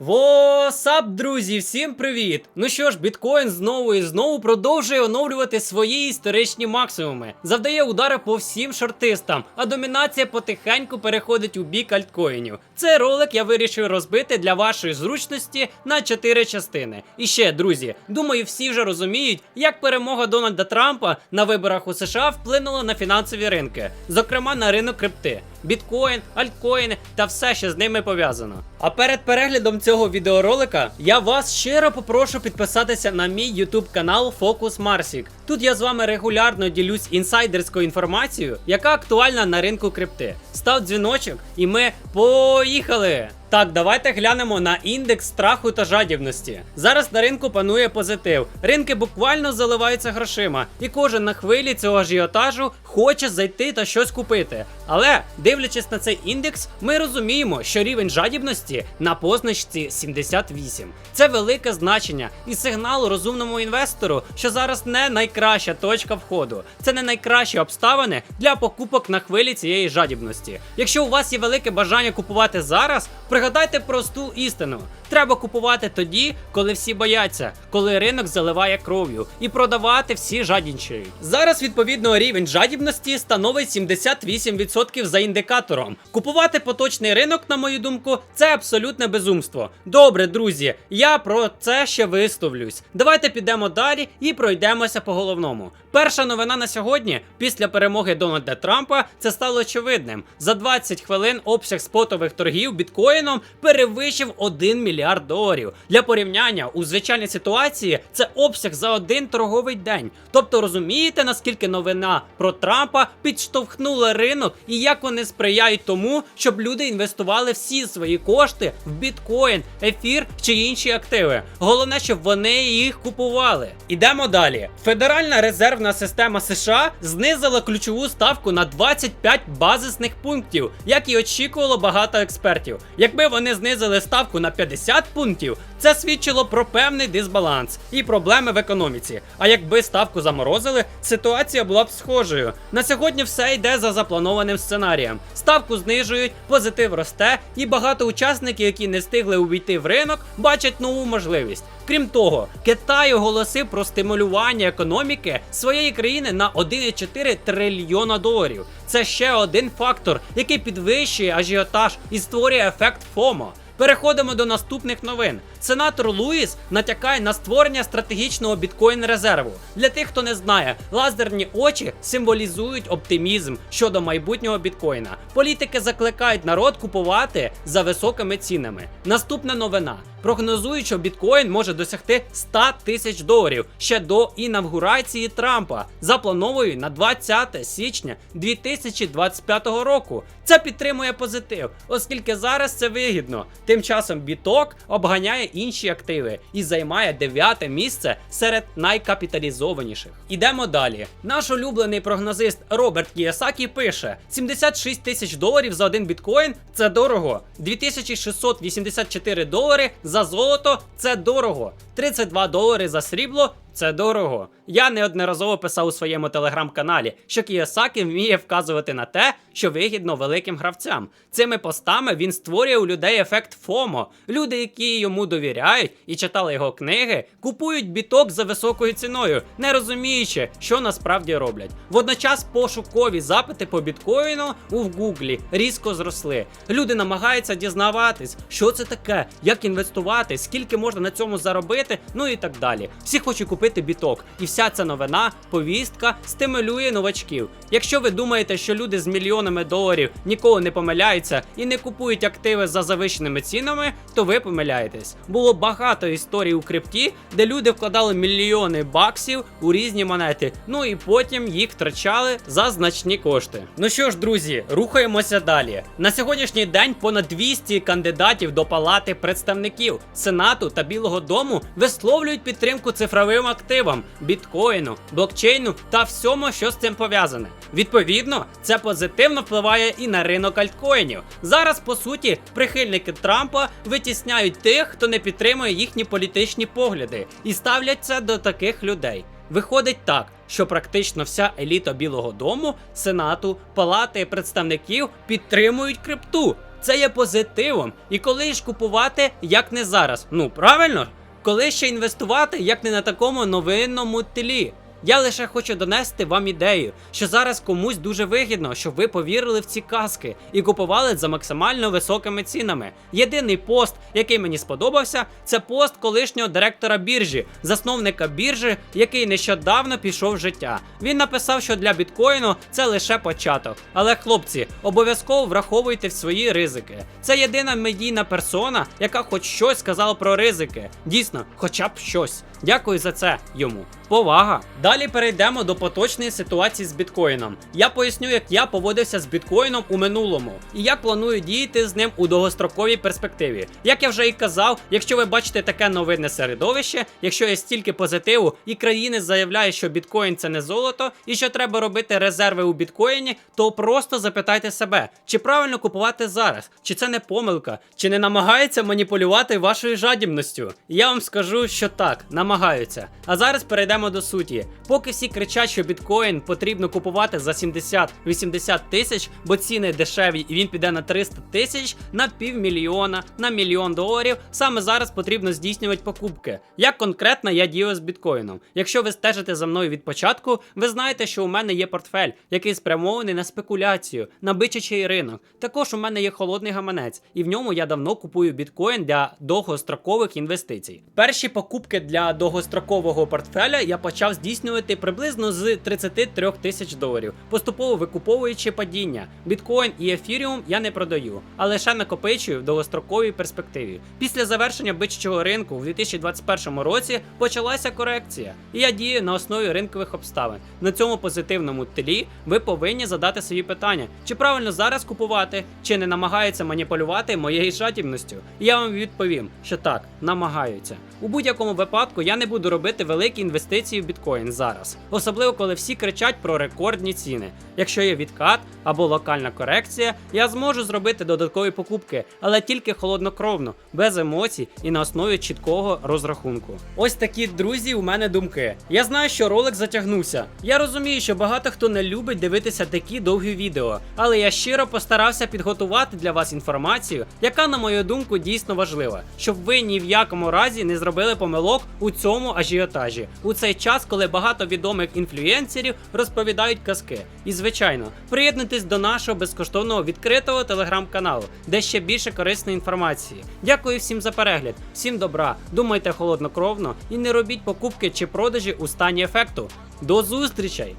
Восап, друзі, всім привіт! Ну що ж, біткоін знову і знову продовжує оновлювати свої історичні максимуми, завдає удари по всім шортистам, а домінація потихеньку переходить у бік альткоїнів. Цей ролик я вирішив розбити для вашої зручності на чотири частини. І ще, друзі, думаю, всі вже розуміють, як перемога Дональда Трампа на виборах у США вплинула на фінансові ринки, зокрема на ринок крипти. Біткоін, альткоїни та все, що з ними пов'язано. А перед переглядом цього відеоролика я вас щиро попрошу підписатися на мій YouTube канал Focus Марсік. Тут я з вами регулярно ділюсь інсайдерською інформацією, яка актуальна на ринку крипти. Став дзвіночок, і ми поїхали! Так, давайте глянемо на індекс страху та жадібності. Зараз на ринку панує позитив. Ринки буквально заливаються грошима, і кожен на хвилі цього ажіотажу хоче зайти та щось купити. Але дивлячись на цей індекс, ми розуміємо, що рівень жадібності на позначці 78. Це велике значення і сигнал розумному інвестору, що зараз не найкраща точка входу. Це не найкращі обставини для покупок на хвилі цієї жадібності. Якщо у вас є велике бажання купувати зараз, пригадайте просту істину. Треба купувати тоді, коли всі бояться, коли ринок заливає кров'ю, і продавати всі жадінчають. Зараз відповідно рівень жадібності становить 78% за індикатором. Купувати поточний ринок, на мою думку, це абсолютне безумство. Добре, друзі, я про це ще висловлюсь. Давайте підемо далі і пройдемося по головному. Перша новина на сьогодні, після перемоги Дональда Трампа, це стало очевидним. За 20 хвилин обсяг спотових торгів біткоїном перевищив 1 мільярд доларів. Для порівняння у звичайній ситуації це обсяг за один торговий день. Тобто розумієте, наскільки новина про Трампа підштовхнула ринок і як вони сприяють тому, щоб люди інвестували всі свої кошти в біткоін, ефір чи інші активи. Головне, щоб вони їх купували. Ідемо далі. Федеральна резервна система США знизила ключову ставку на 25 базисних пунктів, як і очікувало багато експертів. Якби вони знизили ставку на 50 пунктів, це свідчило про певний дисбаланс і проблеми в економіці. А якби ставку заморозили, ситуація була б схожою. На сьогодні все йде за запланованим сценарієм. Ставку знижують, позитив росте, і багато учасників, які не встигли увійти в ринок, бачать нову можливість. Крім того, Китай оголосив про стимулювання економіки своєї країни на 1,4 трильйона доларів. Це ще один фактор, який підвищує ажіотаж і створює ефект ФОМО. Переходимо до наступних новин. Сенатор Луїс натякає на створення стратегічного біткоін резерву. Для тих, хто не знає, лазерні очі символізують оптимізм щодо майбутнього біткоїна. Політики закликають народ купувати за високими цінами. Наступна новина. Прогнозують, що біткоін може досягти 100 тисяч доларів ще до інавгурації Трампа, заплановою на 20 січня 2025 року. Це підтримує позитив, оскільки зараз це вигідно. Тим часом біток обганяє інші активи і займає дев'яте місце серед найкапіталізованіших. Ідемо далі. Наш улюблений прогнозист Роберт Кіосакі пише: 76 тисяч доларів за один біткоін це дорого. 2684 долари за золото це дорого. 32 долари за срібло це дорого. Я неодноразово писав у своєму телеграм-каналі, що Кіосакі вміє вказувати на те, що вигідно великим гравцям. Цими постами він створює у людей ефект ФОМО. Люди, які йому довіряють і читали його книги, купують біток за високою ціною, не розуміючи, що насправді роблять. Водночас пошукові запити по біткоїну у Гуглі різко зросли. Люди намагаються дізнаватись, що це таке, як інвестувати, скільки можна на цьому заробити, ну і так далі. Всі хочуть купити біток, і вся ця новина, повістка стимулює новачків. Якщо ви думаєте, що люди з мільйонами доларів ніколи не помиляються і не купують активи за завищеними цінами, то ви помиляєтесь. Було багато історій у крипті, де люди вкладали мільйони баксів у різні монети, ну і потім їх втрачали за значні кошти. Ну що ж, друзі, рухаємося далі. На сьогоднішній день понад 200 кандидатів до палати представників Сенату та Білого Дому висловлюють підтримку цифровим активам, біткоїну, блокчейну та всьому, що з цим пов'язане. Відповідно, це позитивно впливає і на ринок альткоїнів. Зараз, по суті, прихильники Трампа витісняють тих, хто не підтримує їхні політичні погляди, і ставляться до таких людей. Виходить так, що практично вся еліта Білого Дому, Сенату, Палати представників підтримують крипту. Це є позитивом. І коли ж купувати, як не зараз. Ну правильно? Коли ще інвестувати, як не на такому новинному тлі. Я лише хочу донести вам ідею, що зараз комусь дуже вигідно, щоб ви повірили в ці казки і купували за максимально високими цінами. Єдиний пост, який мені сподобався, це пост колишнього директора біржі, засновника біржі, який нещодавно пішов в життя. Він написав, що для біткоїну це лише початок. Але хлопці, обов'язково враховуйте свої ризики. Це єдина медійна персона, яка хоч щось сказала про ризики. Дійсно, хоча б щось. Дякую за це йому. Повага. Далі перейдемо до поточної ситуації з біткоїном. Я поясню, як я поводився з біткоїном у минулому і як планую діяти з ним у довгостроковій перспективі. Як я вже і казав, якщо ви бачите таке новинне середовище, якщо є стільки позитиву і країни заявляють, що біткоін це не золото, і що треба робити резерви у біткоїні, то просто запитайте себе, чи правильно купувати зараз, чи це не помилка, чи не намагається маніпулювати вашою жадібністю. Я вам скажу, що так, намагаються. А зараз перейдемо до суті. Поки всі кричать, що біткоін потрібно купувати за 70-80 тисяч, бо ціни дешеві і він піде на 300 тисяч, на півмільйона, на мільйон доларів. Саме зараз потрібно здійснювати покупки. Як конкретно я дію з біткоїном? Якщо ви стежите за мною від початку, ви знаєте, що у мене є портфель, який спрямований на спекуляцію, на бичачий ринок. Також у мене є холодний гаманець, і в ньому я давно купую біткоін для довгострокових інвестицій. Перші покупки для довгострокового портфеля я почав здійснювати приблизно з 33 тисяч доларів, поступово викуповуючи падіння. Біткоін і ефіріум я не продаю, а лише накопичую в довгостроковій перспективі. Після завершення бичачого ринку у 2021 році почалася корекція, і я дію на основі ринкових обставин. На цьому позитивному тлі ви повинні задати собі питання, чи правильно зараз купувати, чи не намагаються маніпулювати моєю жадібністю. І я вам відповім, що так, намагаються. У будь-якому випадку я не буду робити великі інвестиції в біткоін зараз, особливо коли всі кричать про рекордні ціни. Якщо є відкат або локальна корекція, я зможу зробити додаткові покупки, але тільки холоднокровно, без емоцій і на основі чіткого розрахунку. Ось такі друзі, у мене думки. Я знаю, що ролик затягнувся. Я розумію, що багато хто не любить дивитися такі довгі відео, але я щиро постарався підготувати для вас інформацію, яка, на мою думку, дійсно важлива, щоб ви ні в якому разі не зробили помилок у цьому ажіотажі, у цей час, коли багато відомих інфлюєнсерів розповідають казки. І звичайно, приєднуйтесь до нашого безкоштовного відкритого телеграм-каналу, де ще більше корисної інформації. Дякую всім за перегляд, всім добра, думайте холоднокровно і не робіть покупки чи продажі у стані ефекту. До зустрічей!